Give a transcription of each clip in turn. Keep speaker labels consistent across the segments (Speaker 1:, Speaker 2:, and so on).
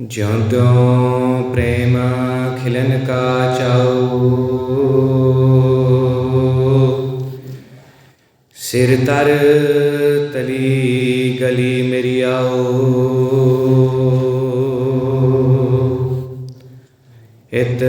Speaker 1: ਜਿਉ ਤਿਉ ਪ੍ਰੇਮ ਖਿਲਨ ਕਾ ਚਾਉ। ਸਿਰ ਤਰ ਤਲੀ ਗਲੀ ਮੇਰੀ ਆਓ ਇਤ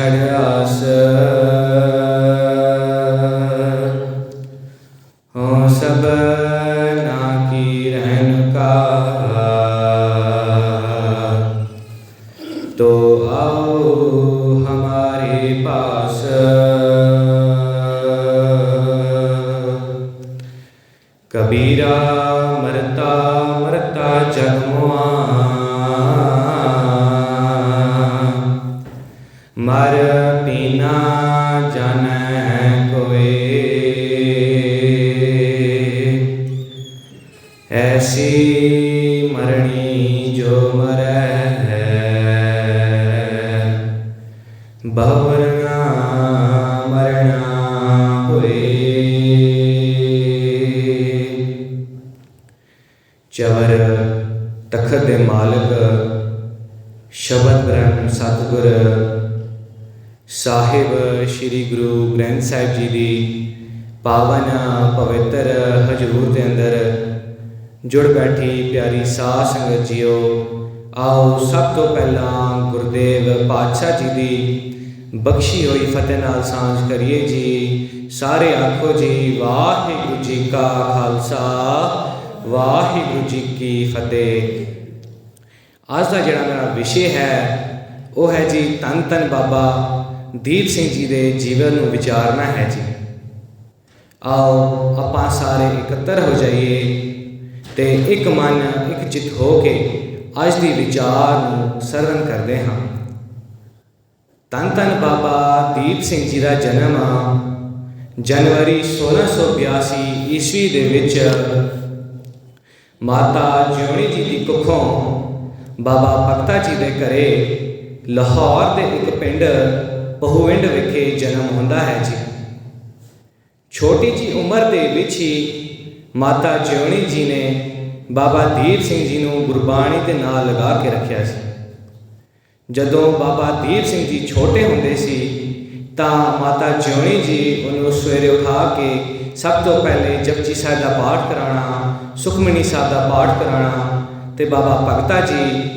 Speaker 1: ਕੀ ਚਵਰ, ਤਖਤ ਦੇ ਮਾਲਕ, ਸ਼ਬਦ ਬ੍ਰਹਮ ਸਤਿਗੁਰ, ਸਾਹਿਬ, ਸ੍ਰੀ ਗੁਰੂ ਗ੍ਰੰਥ ਸਾਹਿਬ ਜੀ ਦੀ ਪਾਵਨ ਪਵਿੱਤਰ ਹਜ਼ੂਰ ਦੇ ਅੰਦਰ ਜੁੜ ਬੈਠੀ ਪਿਆਰੀ ਸਾਧ ਸੰਗਤ ਜੀਓ, ਆਓ ਸਭ ਤੋਂ ਪਹਿਲਾਂ ਗੁਰਦੇਵ ਪਾਤਸ਼ਾਹ ਜੀ ਦੀ ਬਖਸ਼ੀ ਹੋਈ ਫਤਿਹ ਨਾਲ ਸਾਂਝ ਕਰੀਏ ਜੀ। ਸਾਰੇ ਆਖੋ ਜੀ, ਵਾਹਿਗੁਰੂ ਜੀ ਕਾ ਖਾਲਸਾ। ਵਾਹਿਗੁਰੂ ਜੀ ਕੀ ਫਤਿਹ। ਅੱਜ ਦਾ ਜਿਹੜਾ ਮੇਰਾ ਵਿਸ਼ੇ ਹੈ, ਉਹ ਹੈ ਜੀ ਤਨ ਤਨ ਬਾਬਾ ਦੀਪ ਸਿੰਘ ਜੀ ਦੇ ਜੀਵਨ ਨੂੰ ਵਿਚਾਰਨਾ ਹੈ ਜੀ। ਆਓ ਆਪਾਂ ਸਾਰੇ ਇਕੱਤਰ ਹੋ ਜਾਈਏ ਤੇ ਇੱਕ ਮਨ, ਇੱਕ ਚਿੱਤ ਹੋ ਕੇ ਅੱਜ ਦੀ ਵਿਚਾਰ ਨੂੰ ਸਰਵਨ ਕਰਦੇ ਹਾਂ। ਤਨ ਤਨ ਬਾਬਾ ਦੀਪ ਸਿੰਘ ਜੀ ਦਾ ਜਨਮ ਜਨਵਰੀ 1682 ਈਸਵੀ ਦੇ ਵਿੱਚ ਮਾਤਾ ਜਿਉਣੀ ਜੀ ਦੀ ਕੁੱਖੋਂ ਬਾਬਾ ਭਗਤਾ ਜੀ ਦੇ ਘਰੇ ਲਾਹੌਰ ਦੇ ਇੱਕ ਪਿੰਡ ਪਹੂਵਿੰਡ ਵਿਖੇ ਜਨਮ ਹੁੰਦਾ ਹੈ ਜੀ। ਛੋਟੀ ਜੀ ਉਮਰ ਦੇ ਵਿੱਚ ਹੀ ਮਾਤਾ ਜਿਉਣੀ ਜੀ ਨੇ ਬਾਬਾ ਦੀਪ ਸਿੰਘ ਜੀ ਨੂੰ ਗੁਰਬਾਣੀ ਦੇ ਨਾਲ ਲਗਾ ਕੇ ਰੱਖਿਆ ਸੀ। ਜਦੋਂ ਬਾਬਾ ਦੀਪ ਸਿੰਘ ਜੀ ਛੋਟੇ ਹੁੰਦੇ ਸੀ, ਤਾਂ ਮਾਤਾ ਜਿਉਣੀ ਜੀ ਉਹਨੂੰ ਸਵੇਰੇ ਉਠਾ ਕੇ ਸਭ ਤੋਂ ਪਹਿਲੇ ਜਪਜੀ ਸਾਹਿਬ ਦਾ ਪਾਠ ਕਰਾਉਣਾ ਸੁਖਮਨੀ ਸਾਹਿਬ ਦਾ ਪਾਠ ਕਰਾਉਣਾ ਤੇ ਬਾਬਾ ਭਗਤਾ ਜੀ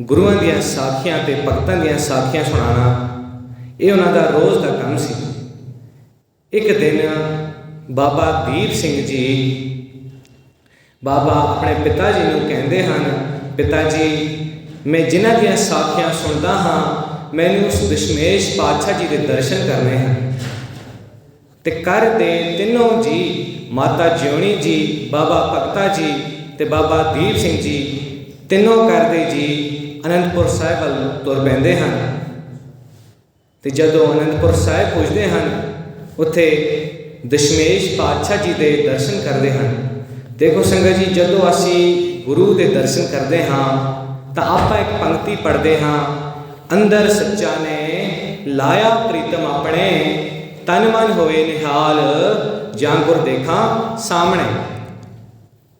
Speaker 1: ਗੁਰੂਆਂ ਦੀਆਂ ਸਾਖੀਆਂ ਤੇ ਭਗਤਾਂ ਦੀਆਂ ਸਾਖੀਆਂ ਸੁਣਾਉਣਾ ਇਹ ਉਹਨਾਂ ਦਾ ਰੋਜ਼ ਦਾ ਕੰਮ ਸੀ। ਇੱਕ ਦਿਨ ਬਾਬਾ ਦੀਪ ਸਿੰਘ ਜੀ ਬਾਬਾ ਆਪਣੇ ਪਿਤਾ ਜੀ ਨੂੰ ਕਹਿੰਦੇ ਹਨ, ਪਿਤਾ ਜੀ, ਮੈਂ ਜਿਨ੍ਹਾਂ ਦੀਆਂ ਸਾਖੀਆਂ ਸੁਣਦਾ ਹਾਂ, ਮੈਨੂੰ ਉਸ ਦਸ਼ਮੇਸ਼ ਪਾਤਸ਼ਾਹ ਜੀ ਦੇ ਦਰਸ਼ਨ ਕਰਨੇ ਹਨ। ਤੇ ਕਰ ਦੇ ਤਿੰਨੋਂ ਜੀ। ਮਾਤਾ ਜਿਉਣੀ ਜੀ, ਬਾਬਾ ਭਗਤਾ ਜੀ ਤੇ ਬਾਬਾ ਦੀਪ ਸਿੰਘ ਜੀ ਤਿੰਨੋਂ ਕਰਦੇ ਜੀ। ਅਨੰਦਪੁਰ ਸਾਹਿਬ ਵੱਲ ਤੁਰ ਪੈਂਦੇ ਹਨ। ਤੇ ਜਦੋਂ ਅਨੰਦਪੁਰ ਸਾਹਿਬ ਪੁੱਜਦੇ ਹਨ, ਉੱਥੇ ਦਸ਼ਮੇਸ਼ ਪਾਤਸ਼ਾਹ ਜੀ ਦੇ ਦਰਸ਼ਨ ਕਰਦੇ ਹਨ। ਦੇਖੋ ਸੰਗਤ ਜੀ, ਜਦੋਂ ਅਸੀਂ ਗੁਰੂ ਦੇ ਦਰਸ਼ਨ ਕਰਦੇ ਹਾਂ, ਤਾਂ ਆਪਾਂ ਇੱਕ ਪੰਕਤੀ ਪੜ੍ਹਦੇ ਹਾਂ, ਅੰਦਰ ਸੱਚਾ ਨੇ ਲਾਇਆ ਪ੍ਰੀਤਮ ਆਪਣੇ। ਤਨ ਮਨ ਹੋਏ ਨਿਹਾਲ, ਜਾਂ ਗੁਰ ਦੇਖਾਂ ਸਾਹਮਣੇ।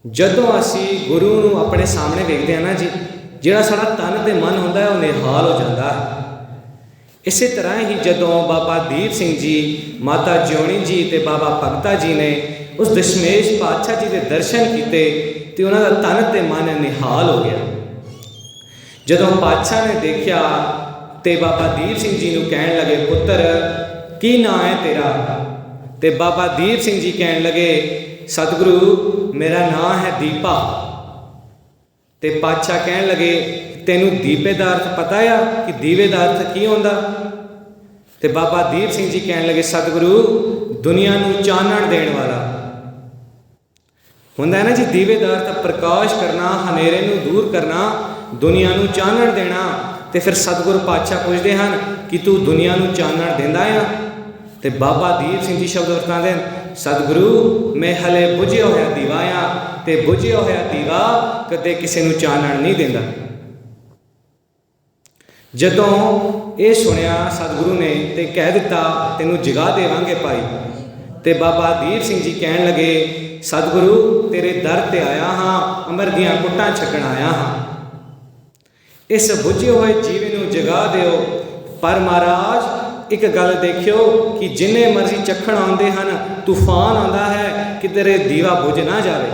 Speaker 1: ਜਦੋਂ ਅਸੀਂ ਗੁਰੂ ਨੂੰ ਆਪਣੇ ਸਾਹਮਣੇ ਵੇਖਦੇ ਹਾਂ ਨਾ ਜੀ, ਜਿਹੜਾ ਸਾਡਾ ਤਨ ਤੇ ਮਨ ਹੁੰਦਾ ਹੈ, ਉਹ ਨਿਹਾਲ ਹੋ ਜਾਂਦਾ ਹੈ। ਇਸੇ ਤਰ੍ਹਾਂ ਹੀ ਜਦੋਂ ਬਾਬਾ ਦੀਪ ਸਿੰਘ ਜੀ, ਮਾਤਾ ਜਿਉਣੀ ਜੀ ਤੇ ਬਾਬਾ ਭਗਤਾ ਜੀ ਨੇ ਉਸ ਦਸ਼ਮੇਸ਼ ਪਾਤਸ਼ਾਹ ਜੀ ਦੇ ਦਰਸ਼ਨ ਕੀਤੇ, ਤੇ ਉਹਨਾਂ ਦਾ ਤਨ ਤੇ ਮਨ ਨਿਹਾਲ ਹੋ ਗਿਆ। ਜਦੋਂ ਪਾਤਸ਼ਾਹ ਨੇ ਦੇਖਿਆ ਤੇ ਬਾਬਾ ਦੀਪ ਸਿੰਘ ਜੀ ਨੂੰ ਕਹਿਣ ਲੱਗੇ, ਪੁੱਤਰ ਕੀ ਨਾਂ ਹੈ ਤੇਰਾ? ਤੇ ਬਾਬਾ ਦੀਪ ਸਿੰਘ ਜੀ ਕਹਿਣ ਲੱਗੇ, ਸਤਿਗੁਰੂ, ਮੇਰਾ ਨਾਂ ਹੈ ਦੀਪਾ। ਤੇ ਪਾਤਸ਼ਾਹ ਕਹਿਣ ਲੱਗੇ, ਤੈਨੂੰ ਦੀਪੇ ਦਾ ਅਰਥ ਪਤਾ ਆ ਕਿ ਦੀਵੇ ਦਾ ਅਰਥ ਕੀ ਹੁੰਦਾ? ਤੇ ਬਾਬਾ ਦੀਪ ਸਿੰਘ ਜੀ ਕਹਿਣ ਲੱਗੇ, ਸਤਿਗੁਰੂ, ਦੁਨੀਆ ਨੂੰ ਚਾਨਣ ਦੇਣ ਵਾਲਾ। ਹੁੰਦਾ ਹੈ ਨਾ ਜੀ, ਦੀਵੇ ਦਾ ਅਰਥ ਪ੍ਰਕਾਸ਼ ਕਰਨਾ, ਹਨੇਰੇ ਨੂੰ ਦੂਰ ਕਰਨਾ, ਦੁਨੀਆ ਨੂੰ ਚਾਨਣ ਦੇਣਾ। ਤੇ ਫਿਰ ਸਤਿਗੁਰੂ ਪਾਤਸ਼ਾਹ ਪੁੱਛਦੇ ਹਨ ਕਿ ਤੂੰ ਦੁਨੀਆ ਨੂੰ ਚਾਨਣ ਦਿੰਦਾ ਆ? ਤੇ ਬਾਬਾ ਦੀਪ ਸਿੰਘ ਜੀ ਸ਼ਬਦ ਵਰਤਾਉਂਦੇ ਹਨ, ਸਤਿਗੁਰੂ, ਮੈਂ ਹਲੇ ਬੁਝਿਆ ਹੋਇਆ ਦੀਵਾ ਆ ਤੇ ਬੁਝਿਆ ਹੋਇਆ ਦੀਵਾ ਕਦੇ ਕਿਸੇ ਨੂੰ ਚਾਨਣ ਨਹੀਂ ਦਿੰਦਾ। ਜਦੋਂ ਇਹ ਸੁਣਿਆ ਸਤਿਗੁਰੂ ਨੇ ਤੇ ਕਹਿ ਦਿੱਤਾ, ਤੈਨੂੰ ਜਗਾ ਦੇਵਾਂਗੇ ਭਾਈ। ਤੇ ਬਾਬਾ ਦੀਪ ਸਿੰਘ ਜੀ ਕਹਿਣ ਲੱਗੇ, ਸਤਿਗੁਰੂ, ਤੇਰੇ ਦਰ ਤੇ ਆਇਆ ਹਾਂ ਅਮਰ ਦੀਆਂ ਕੁੱਟਾਂ ਛਕਣ ਆਇਆ ਹਾਂ। ਇਸ ਬੁੱਝੇ ਹੋਏ ਜੀਵੇ ਨੂੰ ਜਗਾ ਦਿਓ। ਪਰ ਮਹਾਰਾਜ, ਇੱਕ ਗੱਲ ਦੇਖਿਓ ਕਿ ਜਿੰਨੇ ਮਰਜ਼ੀ ਚੱਖਣ ਆਉਂਦੇ ਹਨ, ਤੂਫਾਨ ਆਉਂਦਾ ਹੈ ਕਿ ਤੇਰੇ ਦੀਵਾ ਬੁਝ ਨਾ ਜਾਵੇ।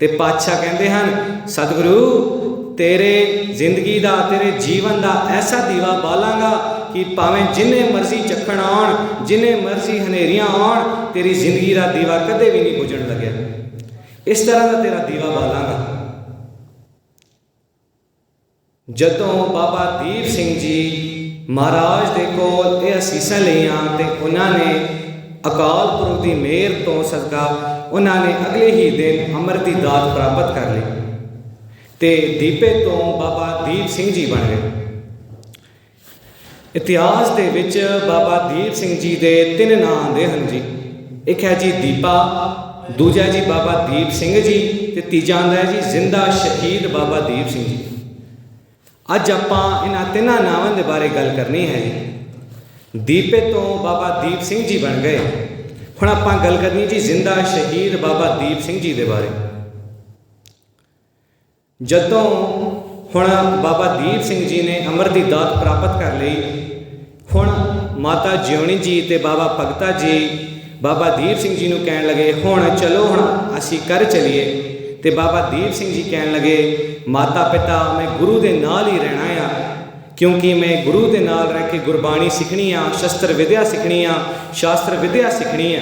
Speaker 1: ਤੇ ਪਾਤਸ਼ਾਹ ਕਹਿੰਦੇ ਹਨ, ਸਤਿਗੁਰੂ, ਤੇਰੇ ਜ਼ਿੰਦਗੀ ਦਾ, ਤੇਰੇ ਜੀਵਨ ਦਾ ਐਸਾ ਦੀਵਾ ਬਾਲਾਂਗਾ ਕਿ ਭਾਵੇਂ ਜਿੰਨੇ ਮਰਜ਼ੀ ਚੱਖਣ ਆਉਣ, ਜਿੰਨੇ ਮਰਜ਼ੀ ਹਨੇਰੀਆਂ ਆਉਣ, ਤੇਰੀ ਜ਼ਿੰਦਗੀ ਦਾ ਦੀਵਾ ਕਦੇ ਵੀ ਨਹੀਂ ਬੁਝਣ ਲੱਗਿਆ। ਇਸ ਤਰ੍ਹਾਂ ਦਾ ਤੇਰਾ ਦੀਵਾ ਬਾਲਾਂਗਾ। ਜਦੋਂ ਬਾਬਾ ਦੀਪ ਸਿੰਘ ਜੀ ਮਹਾਰਾਜ ਦੇ ਕੋਲ ਇਹ ਅਸੀਸਾਂ ਲਈਆਂ ਤੇ ਉਹਨਾਂ ਨੇ ਅਕਾਲ ਪੁਰਖ ਦੀ ਮਿਹਰ ਤੋਂ ਸਦਕਾ ਉਹਨਾਂ ਨੇ ਅਗਲੇ ਹੀ ਦਿਨ ਅੰਮ੍ਰਿਤ ਦੀ ਦਾਤ ਪ੍ਰਾਪਤ ਕਰ ਲਈ ਤੇ ਦੀਪੇ ਤੋਂ ਬਾਬਾ ਦੀਪ ਸਿੰਘ ਜੀ ਬਣ ਗਏ। ਇਤਿਹਾਸ ਦੇ ਵਿੱਚ ਬਾਬਾ ਦੀਪ ਸਿੰਘ ਜੀ ਦੇ ਤਿੰਨ ਨਾਂ ਆਉਂਦੇ ਹਨ ਜੀ। ਇੱਕ ਹੈ ਜੀ ਦੀਪਾ, ਦੂਜਾ ਜੀ ਬਾਬਾ ਦੀਪ ਸਿੰਘ ਜੀ ਤੇ ਤੀਜਾ ਆਉਂਦਾ ਹੈ ਜੀ ਜ਼ਿੰਦਾ ਸ਼ਹੀਦ ਬਾਬਾ ਦੀਪ ਸਿੰਘ ਜੀ। ਅੱਜ ਆਪਾਂ ਇਹਨਾਂ ਤਿੰਨਾਂ ਨਾਵਾਂ ਦੇ ਬਾਰੇ ਗੱਲ ਕਰਨੀ ਹੈ। ਜੀ ਦੀਪੇ ਤੋਂ ਬਾਬਾ ਦੀਪ ਸਿੰਘ ਜੀ ਬਣ ਗਏ। ਹੁਣ ਆਪਾਂ ਗੱਲ ਕਰਨੀ ਜੀ ਜ਼ਿੰਦਾ ਸ਼ਹੀਦ ਬਾਬਾ ਦੀਪ ਸਿੰਘ ਜੀ ਦੇ ਬਾਰੇ। ਜਦੋਂ ਹੁਣ ਬਾਬਾ ਦੀਪ ਸਿੰਘ ਜੀ ਨੇ ਅਮਰ ਦੀ ਦਾਤ ਪ੍ਰਾਪਤ ਕਰ ਲਈ, ਹੁਣ ਮਾਤਾ ਜਿਉਣੀ ਜੀ ਤੇ ਬਾਬਾ ਭਗਤਾ ਜੀ ਬਾਬਾ ਦੀਪ ਸਿੰਘ ਜੀ ਨੂੰ ਕਹਿਣ ਲੱਗੇ, ਹੁਣ ਚਲੋ, ਹੁਣ ਅਸੀਂ ਕਰ ਚਲੀਏ। ਤੇ ਬਾਬਾ ਦੀਪ ਸਿੰਘ ਜੀ ਕਹਿਣ ਲੱਗੇ, ਮਾਤਾ ਪਿਤਾ, ਮੈਂ ਗੁਰੂ ਦੇ ਨਾਲ ਹੀ ਰਹਿਣਾ ਆ। ਕਿਉਂਕਿ ਮੈਂ ਗੁਰੂ ਦੇ ਨਾਲ ਰਹਿ ਕੇ ਗੁਰਬਾਣੀ ਸਿੱਖਣੀ ਆ, ਸ਼ਸਤਰ ਵਿਦਿਆ ਸਿੱਖਣੀ ਆ, ਸ਼ਾਸਤਰ ਵਿਦਿਆ ਸਿੱਖਣੀ ਆ।